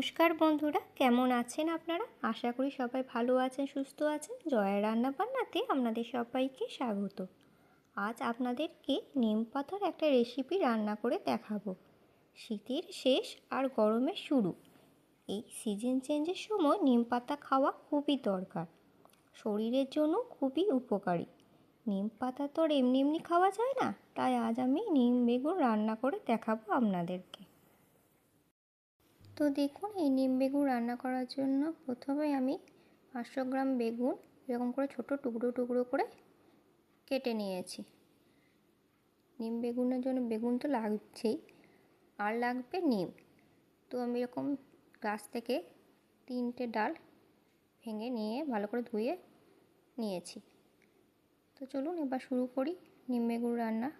নমস্কার বন্ধুরা, কেমন আছেন আপনারা? আশা করি সবাই ভালো আছেন, সুস্থ আছেন। জয়ের রান্না বান্নাতে আপনাদের সবাইকে স্বাগত। আজ আপনাদেরকে নিম পাতার একটা রেসিপি রান্না করে দেখাবো। শীতের শেষ আর গরমের শুরু। এই সিজন চেঞ্জের সময় নিম পাতা খাওয়া খুবই দরকার। শরীরের জন্য খুবই উপকারী। নিম পাতা তো আর এমনি এমনি খাওয়া যায় না, তাই আজ আমি নিম বেগুন রান্না করে দেখাবো আপনাদেরকে। তো দেখুন, এই নিম বেগুন রান্না করার জন্য প্রথমে আমি পাঁচশো গ্রাম বেগুন এরকম করে ছোট টুকরো টুকরো করে কেটে নিয়েছি। নিম বেগুনের জন্য বেগুন তো লাগছেই, আর লাগবে নিম। তো আমি এরকম গাছ থেকে তিনটে ডাল ভেঙে নিয়ে ভালো করে ধুয়ে নিয়েছি। তো চলুন এবার শুরু করি নিম বেগুন রান্না।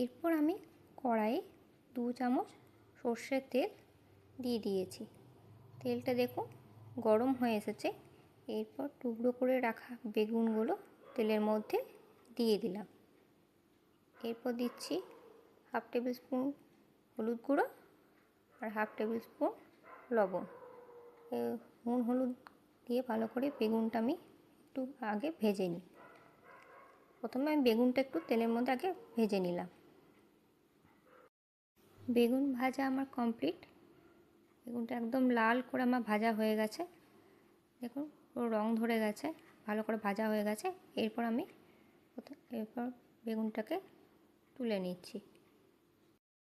এরপর আমি কড়াইয়ে দু চামচ সর্ষের তেল দিয়ে দিয়েছি। তেলটা দেখুন গরম হয়ে এসেছে। এরপর টুকরো করে রাখা বেগুনগুলো তেলের মধ্যে দিয়ে দিলাম। এরপর দিচ্ছি হাফ টেবিল স্পুন হলুদ গুঁড়ো আর হাফ টেবিল স্পুন লবণ। নুন হলুদ দিয়ে ভালো করে বেগুনটা আমি একটু আগে ভেজে নিই। প্রথমে আমি বেগুনটা একটু তেলের মধ্যে আগে ভেজে নিলাম। বেগুন ভাজা আমার কমপ্লিট। বেগুনটা একদম লাল করে আমার ভাজা হয়ে গেছে। দেখুন, পুরো রং ধরে গেছে, ভালো করে ভাজা হয়ে গেছে। এরপর আমি এরপর বেগুনটাকে তুলে নিচ্ছি।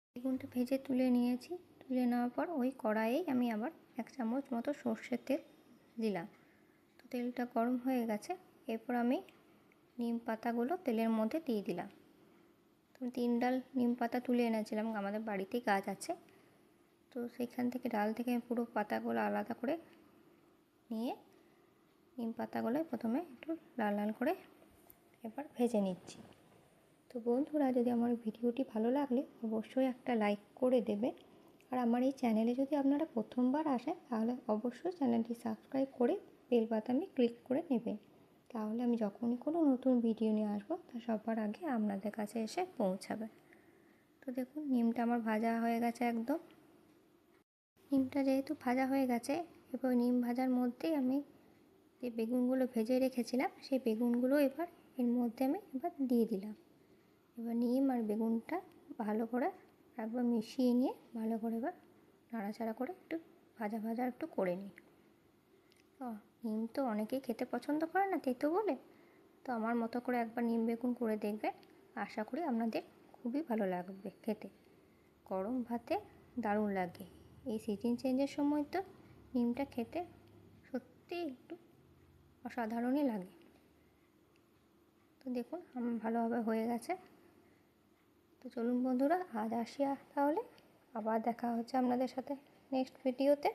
বেগুনটা ভেজে তুলে নিয়েছি। তুলে নেওয়ার পর ওই কড়াইয়েই আমি আবার এক চামচ মতো সর্ষের তেল দিলাম। তো তেলটা গরম হয়ে গেছে। এরপর আমি নিম পাতাগুলো তেলের মধ্যে দিয়ে দিলাম। তিন ডাল নিম পাতা তুলে এনেছিলাম, আমাদের বাড়িতেই গাছ আছে। তো সেখান থেকে ডাল থেকে পুরো পাতাগুলো আলাদা করে নিয়ে নিম পাতাগুলো প্রথমে একটু লাল লাল করে এবার ভেজে নিচ্ছি। তো বন্ধুরা, যদি আমার ভিডিওটি ভালো লাগলে অবশ্যই একটা লাইক করে দেবে আর আমার এই চ্যানেলে যদি আপনারা প্রথমবার আসেন, তাহলে অবশ্যই চ্যানেলটি সাবস্ক্রাইব করে বেল বাতামে ক্লিক করে নেবেন। তাহলে আমি যখনই কোনো নতুন ভিডিও নিয়ে আসব, তা সবার আগে আপনাদের কাছে এসে পৌঁছাবে। তো দেখুন, নিমটা আমার ভাজা হয়ে গেছে একদম। নিমটা যেহেতু ভাজা হয়ে গেছে, এবার নিম ভাজার মধ্যেই আমি যে বেগুনগুলো ভেজে রেখেছিলাম, সেই বেগুনগুলো এবার এর মধ্যে আমি এবার দিয়ে দিলাম। এবার নিম আর বেগুনটা ভালো করে একবার মিশিয়ে নিয়ে, ভালো করে এবার নাড়াচাড়া করে একটু ভাজা ভাজা একটু করে নিই। নিম তো অনেকেই খেতে পছন্দ করে না তেতো বলে। তো আমার মতো করে একবার নিম বেগুন করে দেখবেন। আশা করি আপনাদের খুবই ভালো লাগবে খেতে। গরম ভাতে দারুণ লাগে। এই সিজন চেঞ্জের সময় তো নিমটা খেতে সত্যি একটু অসাধারণই লাগে। তো দেখুন, আমার ভালোভাবে হয়ে গেছে। তো চলুন বন্ধুরা, আজ আসি তাহলে। আবার দেখা হচ্ছে আপনাদের সাথে নেক্সট ভিডিওতে